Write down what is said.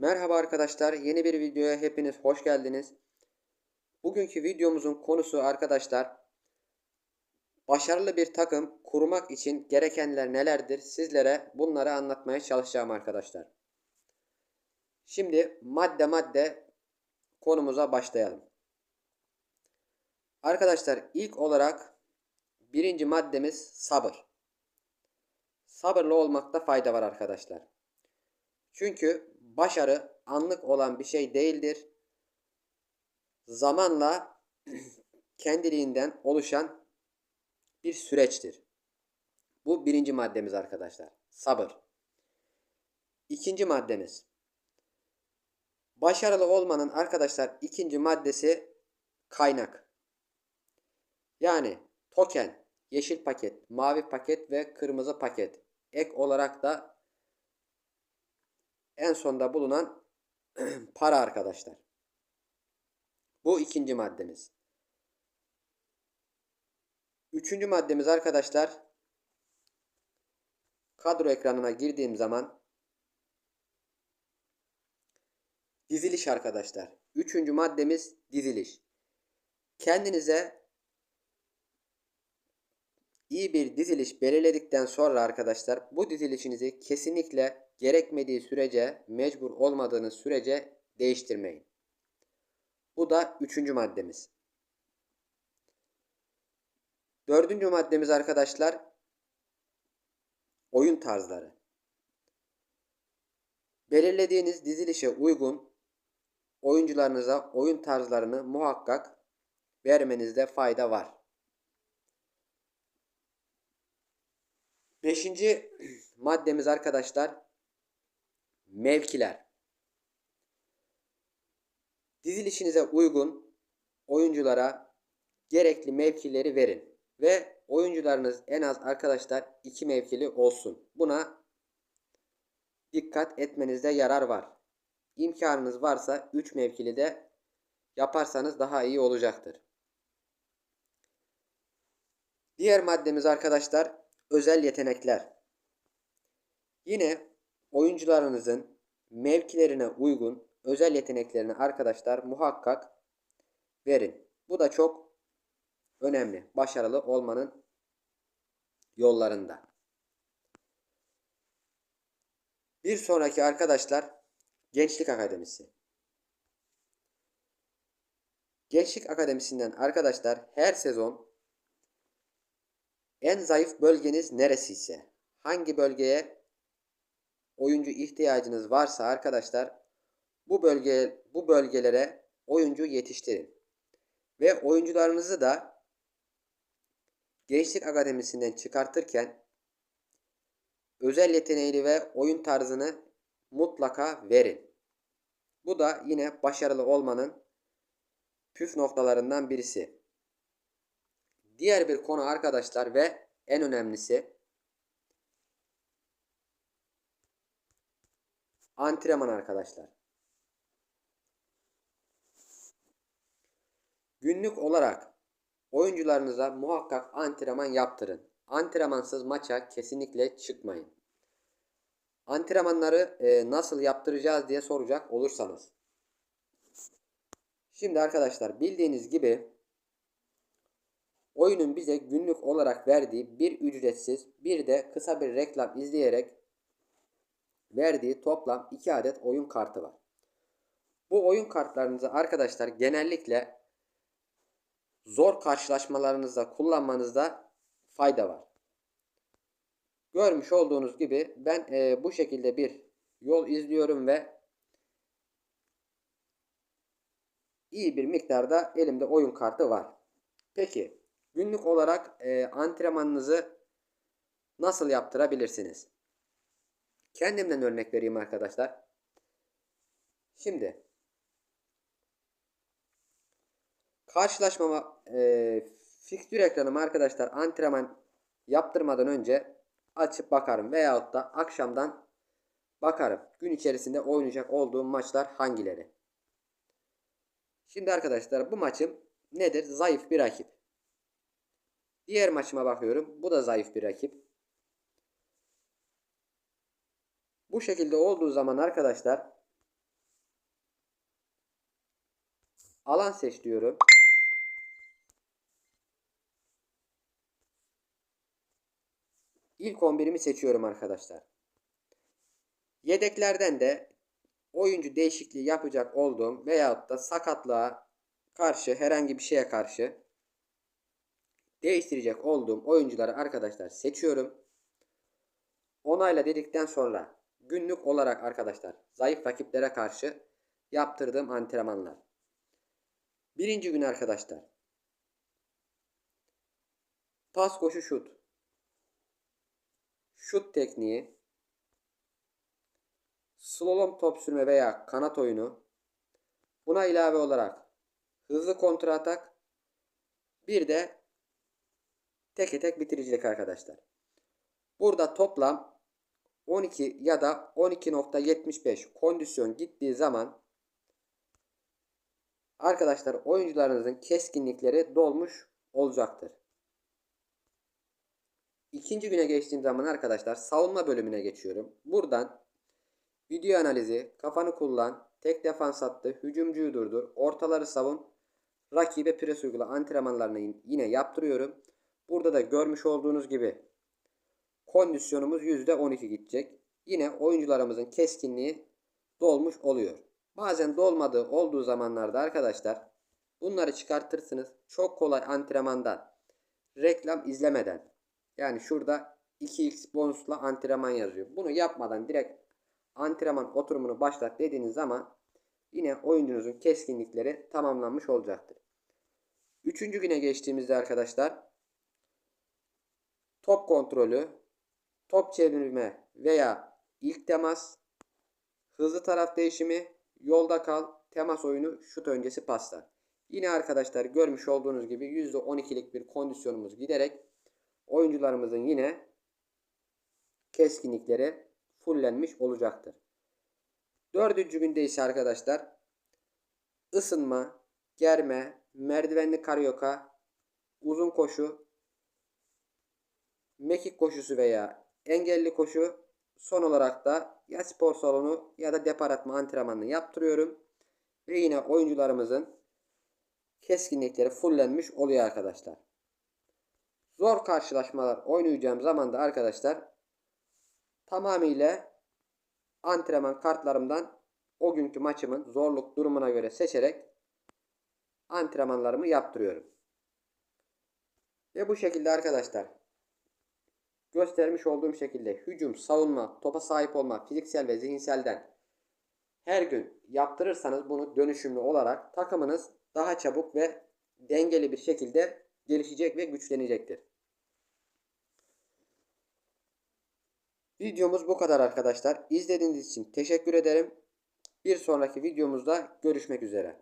Merhaba arkadaşlar, yeni bir videoya hepiniz hoş geldiniz. Bugünkü videomuzun konusu arkadaşlar, başarılı bir takım kurmak için gerekenler nelerdir? Sizlere bunları anlatmaya çalışacağım arkadaşlar. Şimdi madde madde konumuza başlayalım. Arkadaşlar ilk olarak birinci maddemiz sabır. Sabırlı olmakta fayda var arkadaşlar. Çünkü başarı anlık olan bir şey değildir. Zamanla kendiliğinden oluşan bir süreçtir. Bu birinci maddemiz arkadaşlar. Sabır. İkinci maddemiz. Başarılı olmanın arkadaşlar ikinci maddesi kaynak. Yani token, yeşil paket, mavi paket ve kırmızı paket. Ek olarak da en sonda bulunan para arkadaşlar. Bu ikinci maddemiz. Üçüncü maddemiz arkadaşlar kadro ekranına girdiğim zaman diziliş arkadaşlar. Üçüncü maddemiz diziliş. Kendinize iyi bir diziliş belirledikten sonra arkadaşlar bu dizilişinizi kesinlikle gerekmediği sürece, mecbur olmadığınız sürece değiştirmeyin. Bu da üçüncü maddemiz. Dördüncü maddemiz arkadaşlar oyun tarzları. Belirlediğiniz dizilişe uygun oyuncularınıza oyun tarzlarını muhakkak vermenizde fayda var. Beşinci maddemiz arkadaşlar mevkiler. Dizilişinize uygun oyunculara gerekli mevkileri verin ve oyuncularınız en az arkadaşlar iki mevkili olsun. Buna dikkat etmenizde yarar var. İmkanınız varsa 3 mevkili de yaparsanız daha iyi olacaktır. Diğer maddemiz arkadaşlar özel yetenekler. Yine oyuncularınızın mevkilerine uygun özel yeteneklerini arkadaşlar muhakkak verin. Bu da çok önemli. Başarılı olmanın yollarında. Bir sonraki arkadaşlar Gençlik Akademisi. Gençlik Akademisi'nden arkadaşlar her sezon en zayıf bölgeniz neresi ise hangi bölgeye oyuncu ihtiyacınız varsa arkadaşlar bu bölge bu bölgelere oyuncu yetiştirin. Ve oyuncularınızı da Gençlik Akademisi'nden çıkartırken özel yeteneğini ve oyun tarzını mutlaka verin. Bu da yine başarılı olmanın püf noktalarından birisi. Diğer bir konu arkadaşlar ve en önemlisi Antrenman arkadaşlar. Günlük olarak oyuncularınıza muhakkak antrenman yaptırın. Antrenmansız maça kesinlikle çıkmayın. Antrenmanları e, nasıl yaptıracağız diye soracak olursanız. Şimdi arkadaşlar bildiğiniz gibi oyunun bize günlük olarak verdiği bir ücretsiz bir de kısa bir reklam izleyerek verdiği toplam 2 adet oyun kartı var. Bu oyun kartlarınızı arkadaşlar genellikle zor karşılaşmalarınızda kullanmanızda fayda var. Görmüş olduğunuz gibi ben e, bu şekilde bir yol izliyorum ve iyi bir miktarda elimde oyun kartı var. Peki günlük olarak e, antrenmanınızı nasıl yaptırabilirsiniz? Kendimden örnek vereyim arkadaşlar. Şimdi karşılaşmama e, fikstür ekranımı arkadaşlar antrenman yaptırmadan önce açıp bakarım veyahut da akşamdan bakarım. Gün içerisinde oynayacak olduğum maçlar hangileri? Şimdi arkadaşlar bu maçım nedir? Zayıf bir rakip. Diğer maçıma bakıyorum. Bu da zayıf bir rakip. Bu şekilde olduğu zaman arkadaşlar Alan seç diyorum. İlk 11'imi seçiyorum arkadaşlar. Yedeklerden de oyuncu değişikliği yapacak olduğum veyahut da sakatlığa karşı herhangi bir şeye karşı değiştirecek olduğum oyuncuları arkadaşlar seçiyorum. Onayla dedikten sonra günlük olarak arkadaşlar zayıf rakiplere karşı yaptırdığım antrenmanlar. Birinci gün arkadaşlar. Pas koşu şut. Şut tekniği. Slalom top sürme veya kanat oyunu. Buna ilave olarak hızlı kontra atak. Bir de teke tek bitiricilik arkadaşlar. Burada toplam 12 ya da 12.75 kondisyon gittiği zaman arkadaşlar oyuncularınızın keskinlikleri dolmuş olacaktır. İkinci güne geçtiğim zaman arkadaşlar savunma bölümüne geçiyorum. Buradan video analizi, kafanı kullan, tek defans attı, hücumcuyu durdur, ortaları savun, rakibe pres uygula antrenmanlarını yine yaptırıyorum. Burada da görmüş olduğunuz gibi kondisyonumuz %12 gidecek. Yine oyuncularımızın keskinliği dolmuş oluyor. Bazen dolmadığı olduğu zamanlarda arkadaşlar bunları çıkartırsınız. Çok kolay antrenmanda reklam izlemeden yani şurada 2x bonusla antrenman yazıyor. Bunu yapmadan direkt antrenman oturumunu başlat dediğiniz zaman yine oyuncunuzun keskinlikleri tamamlanmış olacaktır. Üçüncü güne geçtiğimizde arkadaşlar top kontrolü, top çevirme veya ilk temas, hızlı taraf değişimi, yolda kal, temas oyunu, şut öncesi paslar. Yine arkadaşlar görmüş olduğunuz gibi %12'lik bir kondisyonumuz giderek oyuncularımızın yine keskinlikleri fullenmiş olacaktır. Dördüncü günde ise arkadaşlar ısınma, germe, merdivenli karyoka, uzun koşu, mekik koşusu veya engelli koşu son olarak da ya spor salonu ya da depar antrenmanını yaptırıyorum. Ve yine oyuncularımızın keskinlikleri fullenmiş oluyor arkadaşlar. Zor karşılaşmalar oynayacağım zaman da arkadaşlar tamamıyla antrenman kartlarımdan o günkü maçımın zorluk durumuna göre seçerek antrenmanlarımı yaptırıyorum. Ve bu şekilde arkadaşlar göstermiş olduğum şekilde hücum, savunma, topa sahip olma, fiziksel ve zihinselden her gün yaptırırsanız bunu dönüşümlü olarak takımınız daha çabuk ve dengeli bir şekilde gelişecek ve güçlenecektir. Videomuz bu kadar arkadaşlar. İzlediğiniz için teşekkür ederim. Bir sonraki videomuzda görüşmek üzere.